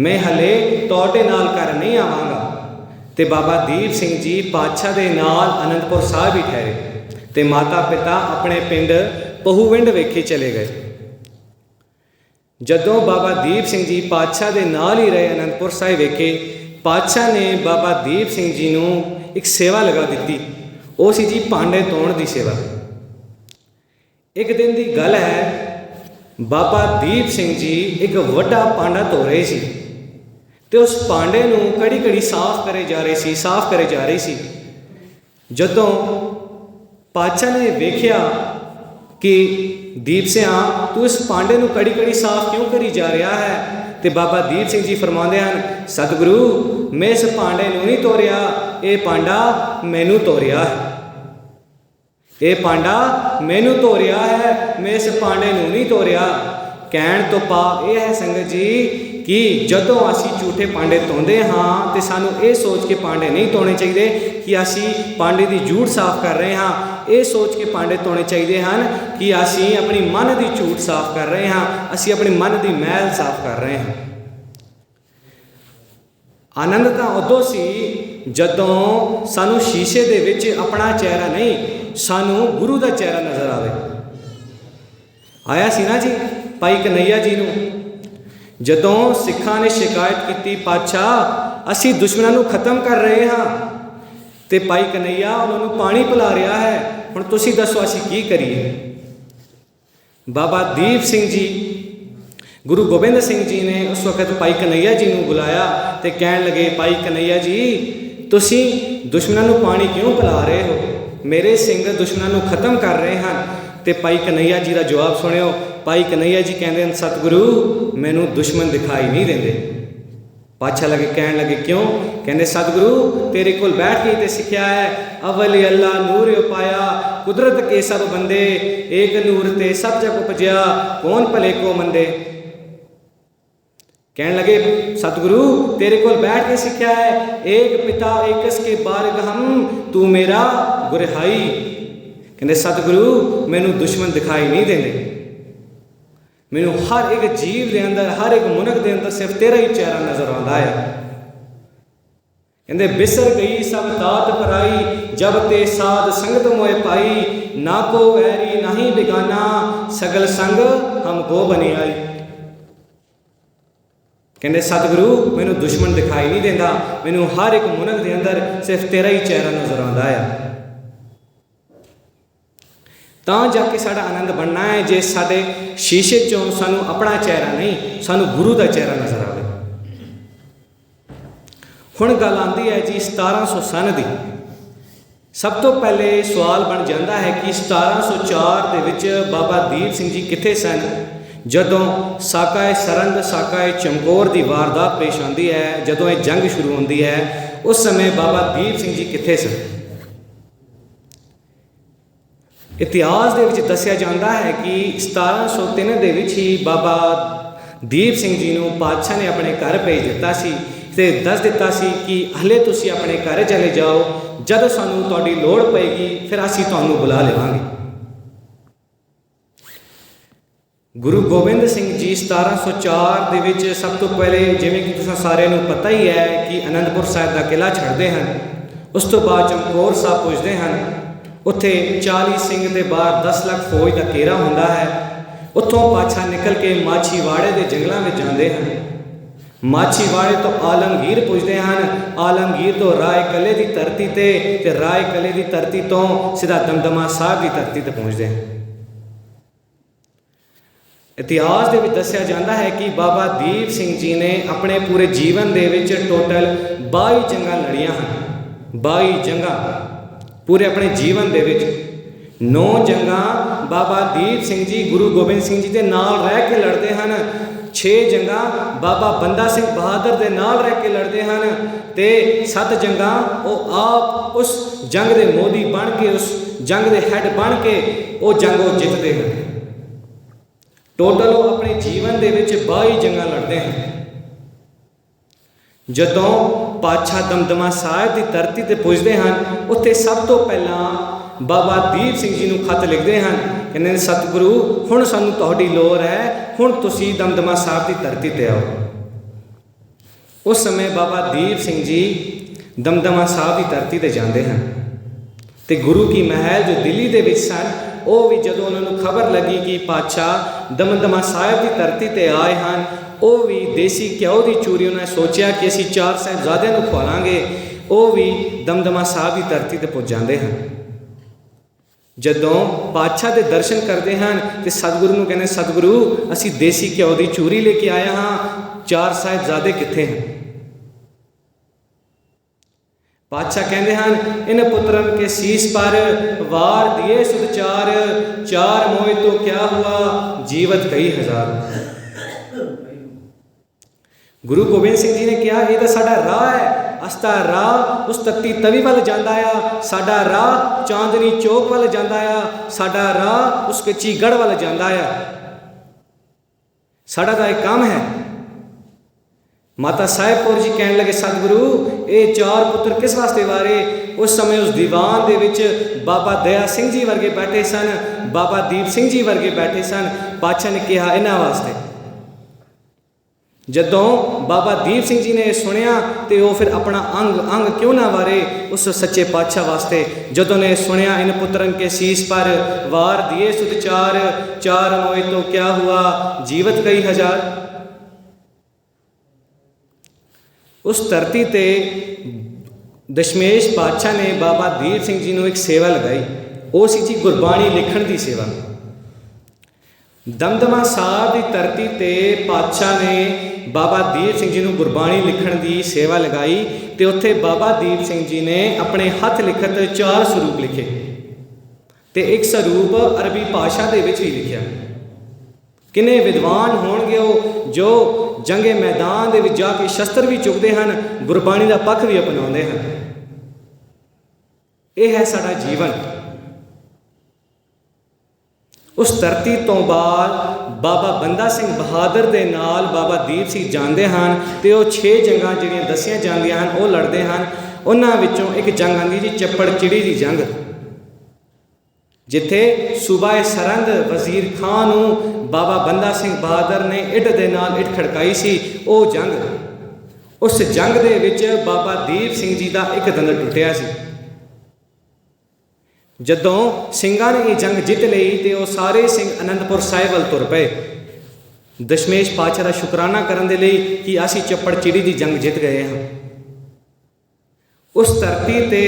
Speaker 1: ਮੈਂ ਹਲੇ ਤੁਹਾਡੇ ਨਾਲ ਕਰ ਨਹੀਂ ਆਵਾਂਗਾ। ਤੇ ਬਾਬਾ ਦੀਪ ਸਿੰਘ ਜੀ ਪਾਤਸ਼ਾਹ ਦੇ ਨਾਲ ਅਨੰਦਪੁਰ ਸਾਹਿਬ ਹੀ ਠਹਿਰੇ ਤੇ ਮਾਤਾ ਪਿਤਾ ਆਪਣੇ ਪਿੰਡ ਪਹੂਵਿੰਡ ਵੇਖੇ ਚਲੇ ਗਏ। ਜਦੋਂ ਬਾਬਾ ਦੀਪ ਸਿੰਘ ਜੀ ਪਾਤਸ਼ਾਹ ਦੇ ਨਾਲ ਹੀ ਰਹੇ ਅਨੰਦਪੁਰ ਸਾਹਿਬ ਵੇਖੇ ਪਾਤਸ਼ਾਹ ਨੇ ਬਾਬਾ ਦੀਪ ਸਿੰਘ ਜੀ ਨੂੰ ਇੱਕ ਸੇਵਾ ਲਗਾ ਦਿੱਤੀ। ਉਹ ਸੀ ਜੀ ਭਾਂਡੇ ਤੋਣ ਦੀ ਸੇਵਾ। ਇੱਕ ਦਿਨ ਦੀ ਗੱਲ ਹੈ, ਬਾਬਾ ਦੀਪ ਸਿੰਘ ਜੀ ਇੱਕ ਵੱਡਾ ਭਾਂਡਾ ਧੋ ਰਹੇ ਸੀ ਤੇ ਉਸ ਭਾਂਡੇ ਨੂੰ ਕੜੀ ਕੜੀ ਸਾਫ਼ ਕਰੇ ਜਾ ਰਹੇ ਸੀ, ਸਾਫ਼ ਕਰੇ ਜਾ ਰਹੇ ਸੀ। ਜਦੋਂ ਪਾਤਸ਼ਾਹ ਨੇ ਵੇਖਿਆ ਕਿ ਦੀਪ ਸਿਆ, ਤੂੰ ਇਸ ਭਾਂਡੇ ਨੂੰ ਕੜੀ ਕੜੀ ਸਾਫ਼ ਕਿਉਂ ਕਰੀ ਜਾ ਰਿਹਾ ਹੈ? ਤੇ ਬਾਬਾ ਦੀਪ ਸਿੰਘ ਜੀ ਫਰਮਾਉਂਦੇ ਹਨ, ਸਤਿਗੁਰੂ, ਮੈਂ ਇਸ ਪਾਂਡੇ ਨੂੰ ਨਹੀਂ ਤੋਰਿਆ, ਇਹ ਪਾਂਡਾ ਮੈਨੂੰ ਤੋਰਿਆ ਹੈ। ਇਹ ਪਾਂਡਾ ਮੈਨੂੰ ਤੋਰਿਆ ਹੈ, ਮੈਂ ਇਸ ਪਾਂਡੇ ਨੂੰ ਨਹੀਂ ਤੋਰਿਆ। ਕਹਿਣ ਤੋਂ ਭਾਵ ਇਹ ਹੈ ਸੰਗਤ ਜੀ ਕਿ ਜਦੋਂ ਅਸੀਂ ਝੂਠੇ ਪਾਂਡੇ ਧੋਂਦੇ ਹਾਂ ਤੇ ਸਾਨੂੰ ਇਹ ਸੋਚ ਕੇ ਪਾਂਡੇ ਨਹੀਂ ਧੋਣੇ ਚਾਹੀਦੇ ਕਿ ਅਸੀਂ ਪਾਂਡੇ ਦੀ ਝੂਠ ਸਾਫ਼ ਕਰ ਰਹੇ ਹਾਂ ਇਹ ਸੋਚ ਕੇ ਪਾਂਡੇ ਧੋਣੇ ਚਾਹੀਦੇ ਹਨ ਕਿ ਅਸੀਂ ਆਪਣੀ ਮਨ ਦੀ ਝੂਠ ਸਾਫ਼ ਕਰ ਰਹੇ ਹਾਂ, ਅਸੀਂ ਆਪਣੀ ਮਨ ਦੀ ਮੈਲ ਸਾਫ਼ ਕਰ ਰਹੇ ਹਾਂ। ਆਨੰਦ ਤਾਂ ਉਦੋਂ ਸੀ ਜਦੋਂ ਸਾਨੂੰ ਸ਼ੀਸ਼ੇ ਦੇ ਵਿੱਚ ਆਪਣਾ ਚਿਹਰਾ ਨਹੀਂ, ਸਾਨੂੰ ਗੁਰੂ ਦਾ ਚਿਹਰਾ ਨਜ਼ਰ ਆਵੇ। ਆਇਆ ਸੀ ਨਾ ਜੀ ਭਾਈ ਕਨਈਆ ਜੀ ਨੂੰ? ਜਦੋਂ ਸਿੱਖਾਂ ਨੇ ਸ਼ਿਕਾਇਤ ਕੀਤੀ, ਪਾਤਸ਼ਾਹ, ਅਸੀਂ ਦੁਸ਼ਮਣਾਂ ਨੂੰ ਖਤਮ ਕਰ ਰਹੇ ਹਾਂ। ਤੇ ਭਾਈ ਕਨਈਆ ਉਹਨਾਂ ਨੂੰ ਪਾਣੀ ਪਿਲਾ ਰਿਹਾ ਹੈ। ਹੁਣ ਤੁਸੀਂ ਦੱਸੋ ਅਸੀਂ ਕੀ ਕਰੀਏ? ਬਾਬਾ ਦੀਪ ਸਿੰਘ ਜੀ, ਗੁਰੂ ਗੋਬਿੰਦ ਸਿੰਘ ਜੀ ਨੇ ਉਸ ਵਕਤ ਭਾਈ ਕਨਈਆ ਜੀ ਨੂੰ ਬੁਲਾਇਆ ਤੇ ਕਹਿਣ ਲੱਗੇ, ਭਾਈ ਕਨਈਆ ਜੀ, ਤੁਸੀਂ ਦੁਸ਼ਮਣਾਂ ਨੂੰ ਪਾਣੀ ਕਿਉਂ ਪਿਲਾ ਰਹੇ ਹੋ? ਮੇਰੇ ਸਿੰਘ ਦੁਸ਼ਮਣਾਂ ਨੂੰ ਖਤਮ ਕਰ ਰਹੇ ਹਨ। ਤੇ ਭਾਈ ਕਨਈਆ ਜੀ ਦਾ ਜਵਾਬ ਸੁਣਿਓ। ਭਾਈ ਕਨਈਆ ਜੀ ਕਹਿੰਦੇ ਹਨ, ਸਤਿਗੁਰੂ, ਮੈਨੂੰ ਦੁਸ਼ਮਣ ਦਿਖਾਈ ਨਹੀਂ ਦਿੰਦੇ। ਪਾਛਾ ਲਗੇ, ਕਹਿਣ ਲੱਗੇ, ਕਿਉਂ? ਕਹਿੰਦੇ, ਸਤਿਗੁਰੂ, ਤੇਰੇ ਕੋਲ ਬੈਠ ਕੇ ਤੇ ਸਿੱਖਿਆ ਹੈ। ਅਵਲ ਅੱਲਾ ਨੂਰ ਉਪਾਇਆ, ਕੁਦਰਤ ਕੇ ਸਭ ਬੰਦੇ, ਏਕ ਨੂਰ ਤੇ ਸਭ ਜਗ ਉਪਜਿਆ, ਕੌਣ ਭਲੇ ਕੋ ਮੰਦੇ? ਕਹਿਣ ਲਗੇ, ਸਤਿਗੁਰੂ, ਤੇਰੇ ਕੋਲ ਬੈਠ ਕੇ ਸਿੱਖਿਆ ਹੈ। ਏਕ ਪਿਤਾ, ਏਕਸ ਕੇ ਬਾਰਗ ਤੂੰ ਮੇਰਾ ਗੁਰਹਾਈ। ਕਹਿੰਦੇ, ਸਤਿਗੁਰੂ, ਮੈਨੂੰ ਦੁਸ਼ਮਣ ਦਿਖਾਈ ਨਹੀਂ ਦਿੰਦੇ। ਮੈਨੂੰ ਹਰ ਇੱਕ ਜੀਵ ਦੇ ਅੰਦਰ, ਹਰ ਇੱਕ ਮਨੁੱਖ ਦੇ ਅੰਦਰ ਸਿਰਫ ਤੇਰਾ ਹੀ ਚਿਹਰਾ ਨਜ਼ਰ ਆਉਂਦਾ ਹੈ। ਕਹਿੰਦੇ, ਬਿਸਰ ਗਈ ਸਭ ਦਾਤ ਪਰਾਈ ਜਬ ਤੇ ਸਾਧ ਸੰਗਤ ਮੋਏ ਪਾਈ, ਨਾ ਕੋ ਵੈਰੀ ਨਹੀਂ ਬਿਗਾਨਾ, ਸਗਲ ਸੰਗ ਹਮ ਕੋ ਬਨਿਆਈ ਕਹਿੰਦੇ, ਸਤਿਗੁਰੂ, ਮੈਨੂੰ ਦੁਸ਼ਮਣ ਦਿਖਾਈ ਨਹੀਂ ਦਿੰਦਾ, ਮੈਨੂੰ ਹਰ ਇੱਕ ਮਨੁੱਖ ਦੇ ਅੰਦਰ ਸਿਰਫ ਤੇਰਾ ਹੀ ਚਿਹਰਾ ਨਜ਼ਰ ਆਉਂਦਾ ਹੈ। ਤਾਂ ਜਾ ਕੇ ਸਾਡਾ ਆਨੰਦ ਬਣਨਾ ਹੈ ਜੇ ਸਾਡੇ ਸ਼ੀਸ਼ੇ ਚੋਂ ਸਾਨੂੰ ਆਪਣਾ ਚਿਹਰਾ ਨਹੀਂ, ਸਾਨੂੰ ਗੁਰੂ ਦਾ ਚਿਹਰਾ ਨਜ਼ਰ ਆਵੇ। ਹੁਣ ਗੱਲ ਆਂਦੀ ਹੈ ਜੀ 1700 ਸਨ ਦੀ। ਸਭ ਤੋਂ ਪਹਿਲੇ ਸਵਾਲ ਬਣ ਜਾਂਦਾ ਹੈ ਕਿ 1704 ਦੇ ਵਿੱਚ ਬਾਬਾ ਦੀਪ ਸਿੰਘ ਜੀ ਕਿੱਥੇ ਸਨ? ਜਦੋਂ ਸਾਕਾਏ ਸਰੰਦ, ਸਾਕਾਏ ਚਮਕੌਰ ਦੀ ਵਾਰਦਾਤ ਪੇਸ਼ ਆਉਂਦੀ ਹੈ, ਜਦੋਂ ਇਹ ਜੰਗ ਸ਼ੁਰੂ ਹੁੰਦੀ ਹੈ, ਉਸ ਸਮੇਂ ਬਾਬਾ ਦੀਪ ਸਿੰਘ ਜੀ ਕਿੱਥੇ ਸਨ? ਇਤਿਹਾਸ ਦੇ ਵਿੱਚ ਦੱਸਿਆ ਜਾਂਦਾ ਹੈ ਕਿ 1703 ਦੇ ਵਿੱਚ ਹੀ ਬਾਬਾ ਦੀਪ ਸਿੰਘ ਜੀ ਨੂੰ ਪਾਤਸ਼ਾਹ ਨੇ ਆਪਣੇ ਘਰ ਭੇਜ ਦਿੱਤਾ ਸੀ ਤੇ ਦੱਸ ਦਿੱਤਾ ਸੀ ਕਿ ਹਲੇ ਤੁਸੀਂ ਆਪਣੇ ਘਰ ਚਲੇ ਜਾਓ, ਜਦੋਂ ਸਾਨੂੰ ਤੁਹਾਡੀ ਲੋੜ ਪਏਗੀ, ਫਿਰ ਅਸੀਂ ਤੁਹਾਨੂੰ ਬੁਲਾ ਲਵਾਂਗੇ। ਗੁਰੂ ਗੋਬਿੰਦ ਸਿੰਘ ਜੀ 1704 ਦੇ ਵਿੱਚ ਸਭ ਤੋਂ ਪਹਿਲੇ ਜਿਵੇਂ ਕਿ ਤੁਸੀਂ ਸਾਰਿਆਂ ਨੂੰ ਪਤਾ ਹੀ ਹੈ ਕਿ ਅਨੰਦਪੁਰ ਸਾਹਿਬ ਦਾ ਕਿਲਾ ਛੱਡਦੇ ਹਨ। ਉਸ ਤੋਂ ਬਾਅਦ ਚਮਕੌਰ ਸਾਹਿਬ ਪੁੱਜਦੇ ਹਨ। ਉੱਥੇ 40 ਸਿੰਘ ਦੇ ਬਾਹਰ 10 ਲੱਖ ਫੌਜ ਦਾ ਘੇਰਾ ਹੁੰਦਾ ਹੈ। ਉੱਥੋਂ ਪਾਛਾ ਨਿਕਲ ਕੇ ਮਾਛੀਵਾੜੇ ਦੇ ਜੰਗਲਾਂ ਵਿੱਚ ਜਾਂਦੇ ਹਨ। ਮਾਛੀਵਾੜੇ ਤੋਂ ਆਲਮਗੀਰ ਪੁੱਜਦੇ ਹਨ। ਆਲਮਗੀਰ ਤੋਂ ਰਾਏ ਕਲੇ ਦੀ ਧਰਤੀ ਤੇ ਤੇ ਰਾਏ ਕਲੇ ਦੀ ਧਰਤੀ ਤੋਂ ਸਿੱਧਾ ਦਮਦਮਾ ਸਾਹਿਬ ਦੀ ਧਰਤੀ ਤੇ ਪਹੁੰਚਦੇ ਹਨ। ਇਤਿਹਾਸ ਦੇ ਵਿੱਚ ਦੱਸਿਆ ਜਾਂਦਾ ਹੈ ਕਿ ਬਾਬਾ ਦੀਪ ਸਿੰਘ ਜੀ ਨੇ ਆਪਣੇ ਪੂਰੇ ਜੀਵਨ ਦੇ ਵਿੱਚ ਟੋਟਲ 22 ਜੰਗਾਂ ਲੜੀਆਂ ਹਨ। 22 ਜੰਗਾਂ। ਪੂਰੇ ਆਪਣੇ ਜੀਵਨ ਦੇ ਵਿੱਚ। ਨੌ ਜੰਗਾਂ ਬਾਬਾ ਦੀਪ ਸਿੰਘ ਜੀ, ਗੁਰੂ ਗੋਬਿੰਦ ਸਿੰਘ ਜੀ ਦੇ ਨਾਲ ਰਹਿ ਕੇ ਲੜਦੇ ਹਨ। 6 ਜੰਗਾਂ ਬਾਬਾ ਬੰਦਾ ਸਿੰਘ ਬਹਾਦਰ ਦੇ ਨਾਲ ਰਹਿ ਕੇ ਲੜਦੇ ਹਨ ਤੇ 7 ਜੰਗਾਂ ਉਹ ਆਪ ਉਸ ਜੰਗ ਦੇ ਮੋਦੀ ਬਣ ਕੇ, ਉਸ ਜੰਗ ਦੇ ਹੈੱਡ ਬਣ ਕੇ ਉਹ ਜੰਗ ਉਹ ਜਿੱਤਦੇ ਹਨ। ਟੋਟਲ ਉਹ ਆਪਣੇ ਜੀਵਨ ਦੇ ਵਿੱਚ 22 ਜੰਗਾਂ ਲੜਦੇ ਹਨ। ਜਦੋਂ ਪਾਤਸ਼ਾਹ ਦਮਦਮਾ ਸਾਹਿਬ ਦੀ ਧਰਤੀ ਤੇ ਪੁੱਜਦੇ ਹਨ, ਉੱਥੇ ਸਭ ਤੋਂ ਪਹਿਲਾਂ ਬਾਬਾ ਦੀਪ ਸਿੰਘ ਜੀ ਨੂੰ ਖਤ ਲਿਖਦੇ ਹਨ, ਕਹਿੰਦੇ ਨੇ, ਸਤਿਗੁਰੂ, ਹੁਣ ਸਾਨੂੰ ਤੁਹਾਡੀ ਲੋੜ ਹੈ, ਹੁਣ ਤੁਸੀਂ ਦਮਦਮਾ ਸਾਹਿਬ ਦੀ ਧਰਤੀ ਤੇ ਆਓ। ਉਸ ਸਮੇਂ ਬਾਬਾ ਦੀਪ ਸਿੰਘ ਜੀ ਦਮਦਮਾ ਸਾਹਿਬ ਦੀ ਧਰਤੀ ਤੇ ਜਾਂਦੇ ਹਨ ਤੇ ਗੁਰੂ ਕੀ ਮਹਿਲ ਜੋ ਦਿੱਲੀ ਦੇ ਵਿੱਚ ਸਨ, ਉਹ ਵੀ ਜਦੋਂ ਉਹਨਾਂ ਨੂੰ ਖਬਰ ਲੱਗੀ ਕਿ ਪਾਤਸ਼ਾਹ ਦਮਦਮਾ ਸਾਹਿਬ ਦੀ ਧਰਤੀ ਤੇ ਆਏ ਹਨ ਉਹ ਵੀ ਦੇਸੀ ਘਿਓ ਦੀ ਚੂਰੀ ਉਹਨਾਂ ਨੇ ਸੋਚਿਆ ਕਿ ਅਸੀਂ ਚਾਰ ਸਾਹਿਬਜ਼ਾਦਿਆਂ ਨੂੰ ਖਵਾਵਾਂਗੇ ਉਹ ਵੀ ਦਮਦਮਾ ਸਾਹਿਬ ਦੀ ਧਰਤੀ ਤੇ ਪੁੱਜ ਜਾਂਦੇ ਹਨ। ਜਦੋਂ ਪਾਤਸ਼ਾਹ ਦੇ ਦਰਸ਼ਨ ਕਰਦੇ ਹਨ ਤੇ ਸਤਿਗੁਰੂ ਨੂੰ ਕਹਿੰਦੇ, ਸਤਿਗੁਰੂ, ਅਸੀਂ ਦੇਸੀ ਘਿਓ ਦੀ ਚੂਰੀ ਲੈ ਕੇ ਆਇਆ ਹਾਂ, ਚਾਰ ਸਾਹਿਬਜ਼ਾਦੇ ਕਿੱਥੇ ਹਨ? ਪਾਤਸ਼ਾਹ ਕਹਿੰਦੇ ਹਨ, ਇਨ ਪੁੱਤਰਨ ਕੇ ਸੀਸ ਪਰ ਵਾਰ ਦਿਏ ਸੁਧ ਚਾਰ ਮੋਏ ਤੋਂ ਕਿਆ ਹੁਆ, ਜੀਵਤ ਕਈ ਹਜ਼ਾਰ। ਗੁਰੂ ਗੋਬਿੰਦ ਸਿੰਘ ਜੀ ਨੇ ਕਿਹਾ, ਇਹ ਤਾਂ ਸਾਡਾ ਰਾਹ ਹੈ। ਅਸਤਾ ਰਾਹ ਉਸ ਤੱਤੀ ਤਵੀ ਵੱਲ ਜਾਂਦਾ ਆ। ਸਾਡਾ ਰਾਹ ਚਾਂਦਨੀ ਚੌਕ ਵੱਲ ਜਾਂਦਾ ਆ। ਸਾਡਾ ਰਾਹ ਉਸ ਕੱਚੀ ਗੜ ਵੱਲ ਜਾਂਦਾ ਆ। ਸਾਡਾ ਤਾਂ ਇਹ ਕੰਮ ਹੈ। ਮਾਤਾ ਸਾਹਿਬਪੁਰ ਜੀ ਕਹਿਣ ਲੱਗੇ, ਸਤਿਗੁਰੂ, ਇਹ ਚਾਰ ਪੁੱਤਰ ਕਿਸ ਵਾਸਤੇ ਵਾਰੇ? ਉਸ ਸਮੇਂ ਉਸ ਦੀਵਾਨ ਦੇ ਵਿੱਚ ਬਾਬਾ ਦਇਆ ਸਿੰਘ ਜੀ ਵਰਗੇ ਬੈਠੇ ਸਨ, ਬਾਬਾ ਦੀਪ ਸਿੰਘ ਜੀ ਵਰਗੇ ਬੈਠੇ ਸਨ। ਪਾਤਸ਼ਾਹ ਨੇ ਕਿਹਾ, ਇਹਨਾਂ ਵਾਸਤੇ। ਜਦੋਂ ਬਾਬਾ ਦੀਪ ਸਿੰਘ ਜੀ ਨੇ ਇਹ ਸੁਣਿਆ ਤੇ ਉਹ ਫਿਰ ਆਪਣਾ ਅੰਗ ਅੰਗ ਕਿਉਂ ਨਾ ਵਾਰੇ ਉਸ ਸੱਚੇ ਪਾਤਸ਼ਾਹ ਵਾਸਤੇ? ਜਦੋਂ ਨੇ ਸੁਣਿਆ, ਇਨ ਪੁੱਤਰਨ ਕੇ ਸੀਸ ਪਰ ਵਾਰ ਦਿਏ ਸੁਧ ਚਾਰ ਚਾਰ ਮੋਇ ਤੋ ਕਿਆ ਹੁਆ, ਜੀਵਤ ਕਈ ਹਜ਼ਾਰ। ਉਸ ਧਰਤੀ ਤੇ ਦਸ਼ਮੇਸ਼ ਪਾਤਸ਼ਾਹ ਨੇ ਬਾਬਾ ਦੀਪ ਸਿੰਘ ਜੀ ਨੂੰ ਇੱਕ ਸੇਵਾ ਲਗਾਈ। ਉਹ ਸੀ ਜੀ ਗੁਰਬਾਣੀ ਲਿਖਣ ਦੀ ਸੇਵਾ। ਦਮਦਮਾ ਸਾਹਿਬ ਦੀ ਧਰਤੀ ਤੇ ਪਾਤਸ਼ਾਹ ਨੇ ਬਾਬਾ ਦੀਪ ਸਿੰਘ ਜੀ ਨੂੰ ਗੁਰਬਾਣੀ ਲਿਖਣ ਦੀ ਸੇਵਾ ਲਗਾਈ ਤੇ ਉੱਥੇ ਬਾਬਾ ਦੀਪ ਸਿੰਘ ਜੀ ਨੇ ਆਪਣੇ ਹੱਥ ਲਿਖਤ ਚਾਰ ਸਰੂਪ ਲਿਖੇ ਤੇ ਇੱਕ ਸਰੂਪ ਅਰਬੀ ਭਾਸ਼ਾ ਦੇ ਵਿੱਚ ਵੀ ਲਿਖਿਆ। ਕਿੰਨੇ ਵਿਦਵਾਨ ਹੋਣਗੇ ਉਹ ਜੋ ਜੰਗੇ ਮੈਦਾਨ ਦੇ ਵਿੱਚ ਜਾ ਕੇ ਸ਼ਸਤਰ ਵੀ ਚੁੱਕਦੇ ਹਨ, ਗੁਰਬਾਣੀ ਦਾ ਪੱਖ ਵੀ ਅਪਣਾਉਂਦੇ ਹਨ। ਇਹ ਹੈ ਸਾਡਾ ਜੀਵਨ। ਉਸ ਧਰਤੀ ਤੋਂ ਬਾਅਦ ਬਾਬਾ ਬੰਦਾ ਸਿੰਘ ਬਹਾਦਰ ਦੇ ਨਾਲ ਬਾਬਾ ਦੀਪ ਸਿੰਘ ਜਾਂਦੇ ਹਨ ਤੇ ਉਹ 6 ਜੰਗਾਂ ਜਿਹੜੀਆਂ ਦੱਸੀਆਂ ਜਾਂਦੀਆਂ ਹਨ, ਉਹ ਲੜਦੇ ਹਨ। ਉਹਨਾਂ ਵਿੱਚੋਂ ਇੱਕ ਜੰਗ ਆਂਦੀ ਜੀ, ਚੱਪੜ ਚਿੜੀ ਦੀ ਜੰਗ। ਜਿੱਥੇ ਸੂਬਾ ਸਰੰਦ ਵਜ਼ੀਰ ਖਾਨ ਨੂੰ ਬਾਬਾ ਬੰਦਾ ਸਿੰਘ ਬਹਾਦਰ ਨੇ ਇੱਟ ਦੇ ਨਾਲ ਇੱਟ ਖੜਕਾਈ ਸੀ, ਉਹ ਜੰਗ। ਉਸ ਜੰਗ ਦੇ ਵਿੱਚ ਬਾਬਾ ਦੀਪ ਸਿੰਘ ਜੀ ਦਾ ਇੱਕ ਦੰਦ ਟੁੱਟਿਆ ਸੀ। ਜਦੋਂ ਸਿੰਘਾਂ ਨੇ ਇਹ ਜੰਗ ਜਿੱਤ ਲਈ ਤੇ ਉਹ ਸਾਰੇ ਸਿੰਘ ਅਨੰਦਪੁਰ ਸਾਹਿਬ ਵੱਲ ਤੁਰ ਪਏ। ਦਸ਼ਮੇਸ਼ ਪਾਤਸ਼ਾਹ ਦਾ ਸ਼ੁਕਰਾਨਾ ਕਰਨ ਦੇ ਲਈ ਕਿ ਅਸੀਂ ਚੱਪੜ ਚਿੜੀ ਦੀ ਜੰਗ ਜਿੱਤ ਗਏ ਹਾਂ। ਉਸ ਧਰਤੀ ਤੇ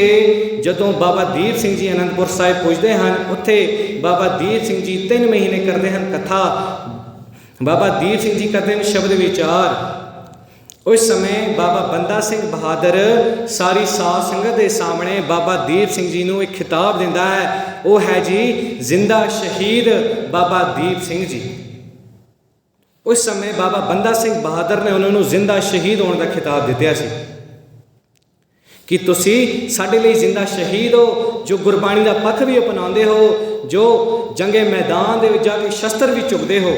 Speaker 1: ਜਦੋਂ ਬਾਬਾ ਦੀਪ ਸਿੰਘ ਜੀ ਅਨੰਦਪੁਰ ਸਾਹਿਬ ਪੁੱਜਦੇ ਹਨ, ਉੱਥੇ ਬਾਬਾ ਦੀਪ ਸਿੰਘ ਜੀ 3 ਮਹੀਨੇ ਕਰਦੇ ਹਨ ਕਥਾ। ਬਾਬਾ ਦੀਪ ਸਿੰਘ ਜੀ ਕਰਦੇ ਹਨ ਸ਼ਬਦ ਵਿਚਾਰ। ਉਸ ਸਮੇਂ ਬਾਬਾ ਬੰਦਾ ਸਿੰਘ ਬਹਾਦਰ ਸਾਰੀ ਸਾਧ ਸੰਗਤ ਦੇ ਸਾਹਮਣੇ ਬਾਬਾ ਦੀਪ ਸਿੰਘ ਜੀ ਨੂੰ ਇੱਕ ਖਿਤਾਬ ਦਿੰਦਾ ਹੈ। ਉਹ ਹੈ ਜੀ, ਜ਼ਿੰਦਾ ਸ਼ਹੀਦ ਬਾਬਾ ਦੀਪ ਸਿੰਘ ਜੀ। ਉਸ ਸਮੇਂ ਬਾਬਾ ਬੰਦਾ ਸਿੰਘ ਬਹਾਦਰ ਨੇ ਉਹਨਾਂ ਨੂੰ ਜ਼ਿੰਦਾ ਸ਼ਹੀਦ ਹੋਣ ਦਾ ਖਿਤਾਬ ਦਿੱਤਾ ਸੀ। ਕਿ ਤੁਸੀਂ ਸਾਡੇ ਲਈ ਜ਼ਿੰਦਾ ਸ਼ਹੀਦ ਹੋ, ਜੋ ਗੁਰਬਾਣੀ ਦਾ ਪੱਖ ਵੀ ਅਪਣਾਉਂਦੇ ਹੋ, ਜੋ ਜੰਗੇ ਮੈਦਾਨ ਦੇ ਵਿੱਚ ਜਾ ਕੇ ਸ਼ਸਤਰ ਵੀ ਚੁੱਕਦੇ ਹੋ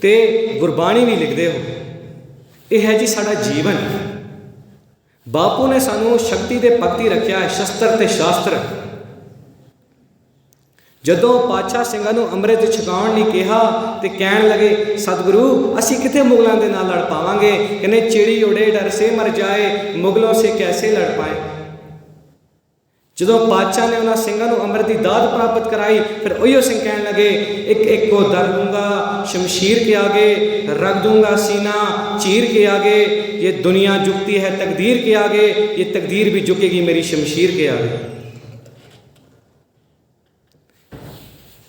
Speaker 1: ਤੇ ਗੁਰਬਾਣੀ ਵੀ ਲਿਖਦੇ ਹੋ। ਇਹ ਹੈ ਜੀ ਸਾਡਾ ਜੀਵਨ। ਬਾਪੂ ਨੇ ਸਾਨੂੰ ਸ਼ਕਤੀ ਦੇ ਭਗਤੀ ਰੱਖਿਆ ਹੈ ਸ਼ਸਤਰ ਤੇ ਸ਼ਾਸਤਰ। ਜਦੋਂ ਪਾਤਸ਼ਾਹ ਸਿੰਘਾਂ ਨੂੰ ਅੰਮ੍ਰਿਤ ਛਕਾਉਣ ਲਈ ਕਿਹਾ ਤੇ ਕਹਿਣ ਲਗੇ, ਸਤਿਗੁਰੂ, ਅਸੀਂ ਕਿੱਥੇ ਮੁਗਲਾਂ ਦੇ ਨਾਲ ਲੜ ਪਾਵਾਂਗੇ? ਕਹਿੰਦੇ, ਚਿੜੀ ਉੜੇ ਡਰ ਸੇ ਮਰ ਜਾਏ, ਮੁਗਲੋਂ ਸੇ ਕੈਸੇ ਲੜ ਪਾਏ? ਜਦੋਂ ਪਾਤਸ਼ਾਹ ਨੇ ਉਹਨਾਂ ਸਿੰਘਾਂ ਨੂੰ ਅੰਮ੍ਰਿਤ ਦੀ ਦਾਤ ਪ੍ਰਾਪਤ ਕਰਾਈ, ਫਿਰ ਉਹੀਓ ਸਿੰਘ ਕਹਿਣ ਲੱਗੇ, ਇੱਕ ਇੱਕ ਕੋ ਦਰ ਸ਼ਮਸ਼ੀਰ ਕੇ ਆਗੇ ਰਗ ਦੂੰਗਾ ਸੀਨਾ, ਚੀਰ ਕੇ ਆਗੇ, ਇਹ ਦੁਨੀਆ ਝੁਕਤੀ ਹੈ ਤਕਦੀਰ ਕੇ ਆਗੇ, ਇਹ ਤਕਦੀਰ ਵੀ ਝੁਕੇਗੀ ਮੇਰੀ ਸ਼ਮਸ਼ੀਰ ਕੇ ਆਗੇ।